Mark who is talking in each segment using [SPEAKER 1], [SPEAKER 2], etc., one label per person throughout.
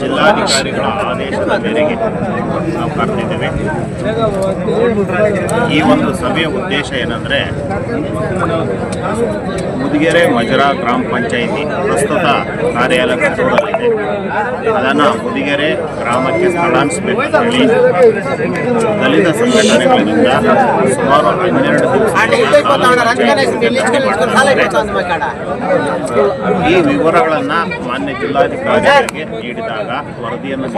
[SPEAKER 1] ಜಿಲ್ಲಾಧಿಕಾರಿಗಳ ಆದೇಶದ ಮೇರೆಗೆ ನಾವು ಕರೆದಿದ್ದೇವೆ. ಈ ಒಂದು ಸಭೆಯ ಉದ್ದೇಶ ಏನಂದರೆ, ಮುದಿಗೆರೆ ಮಜರಾ ಗ್ರಾಮ ಪಂಚಾಯಿತಿ ಪ್ರಸ್ತುತ ಕಾರ್ಯಾಲಯ ಕಟ್ಟಡದಲ್ಲಿದೆ ಅದನ್ನು ಮುದಿಗೆರೆ ಗ್ರಾಮಕ್ಕೆ ಸ್ಥಳಾಂತರಿಸಬೇಕು ಹೇಳಿ ದಲಿತ ಸಂಘಟನೆಗಳಿಂದ ಸುಮಾರು ಹನ್ನೆರಡು ಈ ವಿವರಗಳನ್ನು ಮಾನ್ಯ ಜಿಲ್ಲಾಧಿಕಾರಿಗಳಿಗೆ ನೀಡಿದಾಗ ವರದಿಯನ್ನು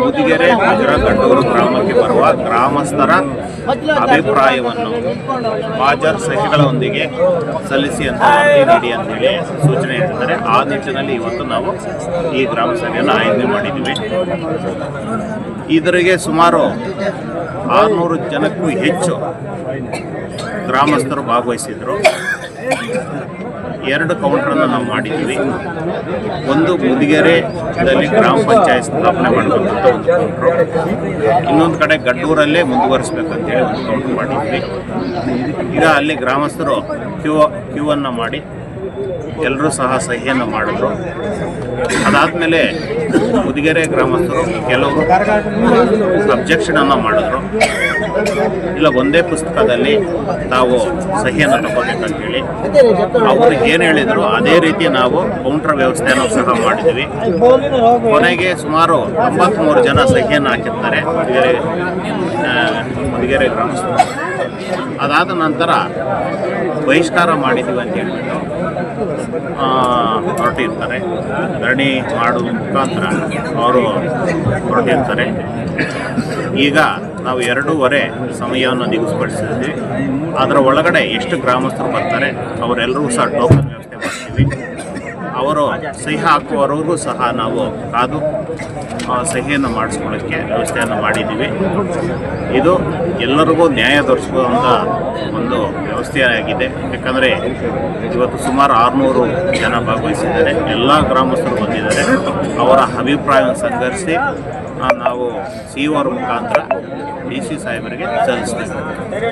[SPEAKER 1] ಮೂದಿಗೆರೆ ಮುದಿಗೆರೆ ಗಂಡೂರು ಗ್ರಾಮಕ್ಕೆ ಬರುವ ಗ್ರಾಮಸ್ಥರ ಅಭಿಪ್ರಾಯವನ್ನು ಹಾಜರ್ ಸಹಿಗಳೊಂದಿಗೆ ಸಲ್ಲಿಸಿ ಅಂತ ವರದಿ ನೀಡಿ ಅಂತೇಳಿ ಸೂಚನೆ ಇರ್ತಾರೆ ಆ ನಿಟ್ಟಿನಲ್ಲಿ ಇವತ್ತು ನಾವು ಈ ಗ್ರಾಮ ಸಭೆಯನ್ನು ಆಯೋಜನೆ ಮಾಡಿದ್ದೀವಿ. ಇದರಿಗೆ ಸುಮಾರು ಆರುನೂರು ಜನಕ್ಕೂ ಹೆಚ್ಚು ಗ್ರಾಮಸ್ಥರು ಭಾಗವಹಿಸಿದರು. ಎರಡು ಕೌಂಟ್ರನ್ನು ನಾವು ಮಾಡಿದ್ದೀವಿ. ಒಂದು ಮುದಿಗೆರೆದಲ್ಲಿ ಗ್ರಾಮ ಪಂಚಾಯತ್ ಸ್ಥಾಪನೆ ಮಾಡಬೇಕಂತ ಒಂದು ಕೌಂಟ್ರು ಇನ್ನೊಂದು ಕಡೆ ಗಡ್ಡೂರಲ್ಲೇ ಮುಂದುವರಿಸ್ಬೇಕಂತೇಳಿ ಒಂದು ಕೌಂಟ್ರ್ ಮಾಡಿದ್ವಿ ಈಗ ಅಲ್ಲಿ ಗ್ರಾಮಸ್ಥರು ಕ್ಯೂ ಕ್ಯೂ ಅನ್ನು ಮಾಡಿ ಎಲ್ಲರೂ ಸಹ ಸಹಿಯನ್ನು ಮಾಡಿದ್ರು. ಅದಾದಮೇಲೆ ಮುದಿಗೆರೆ ಗ್ರಾಮಸ್ಥರು ಕೆಲವರು ಅಬ್ಜೆಕ್ಷನನ್ನು ಮಾಡಿದ್ರು. ಇಲ್ಲ, ಒಂದೇ ಪುಸ್ತಕದಲ್ಲಿ ತಾವು ಸಹಿಯನ್ನು ತಗೋಬೇಕಂತೇಳಿ. ಅವರು ಏನು ಹೇಳಿದರು, ಅದೇ ರೀತಿ ನಾವು ಕೌಂಟರ್ ವ್ಯವಸ್ಥೆಯನ್ನು ಸಹ ಮಾಡಿದ್ವಿ. ಕೊನೆಗೆ ಸುಮಾರು ತೊಂಬತ್ಮೂರು ಜನ ಸಹಿಯನ್ನು ಹಾಕಿರ್ತಾರೆ. ಮುದಿಗೆರೆ ಮುದಿಗೆರೆ ಗ್ರಾಮಸ್ಥರು. ಅದಾದ ನಂತರ ಬಹಿಷ್ಕಾರ ಮಾಡಿದ್ದೀವಿ ಅಂತ ಹೇಳ್ಬಿಟ್ಟು ಹೊರಟಿರ್ತಾರೆ. ಧರಣಿ ಮಾಡುವ ಮುಖಾಂತರ ಅವರು ಹೊರಟಿರ್ತಾರೆ. ಈಗ ನಾವು ಎರಡೂವರೆ ಸಮಯವನ್ನು ನಿಗದಿಪಡಿಸಿದ್ವಿ ಅದರ ಒಳಗಡೆ ಎಷ್ಟು ಗ್ರಾಮಸ್ಥರು ಬರ್ತಾರೆ, ಅವರೆಲ್ಲರೂ ಸಹ ಟೋಕನ್ ಅವರು ಸಹಿ ಹಾಕುವವರೆಗೂ ಸಹ ನಾವು ಕಾದು ಸಹಿಯನ್ನು ಮಾಡಿಸ್ಕೊಳ್ಳೋಕ್ಕೆ ವ್ಯವಸ್ಥೆಯನ್ನು ಮಾಡಿದ್ದೀವಿ. ಇದು ಎಲ್ಲರಿಗೂ ನ್ಯಾಯ ದೊರಕಿಸುವಂಥ ಒಂದು ವ್ಯವಸ್ಥೆಯಾಗಿದೆ. ಯಾಕಂದರೆ ಇವತ್ತು ಸುಮಾರು ಆರುನೂರು ಜನ ಭಾಗವಹಿಸಿದ್ದಾರೆ. ಎಲ್ಲ ಗ್ರಾಮಸ್ಥರು ಬಂದಿದ್ದಾರೆ. ಅವರ ಅಭಿಪ್ರಾಯವನ್ನು ಸಂಘರಿಸಿ ನಾವು ಸಿ ಅವರ ಮುಖಾಂತರ ಡಿ ಸಿ ಸಾಹೇಬರಿಗೆ ಸಲ್ಲಿಸ್ತೇವೆ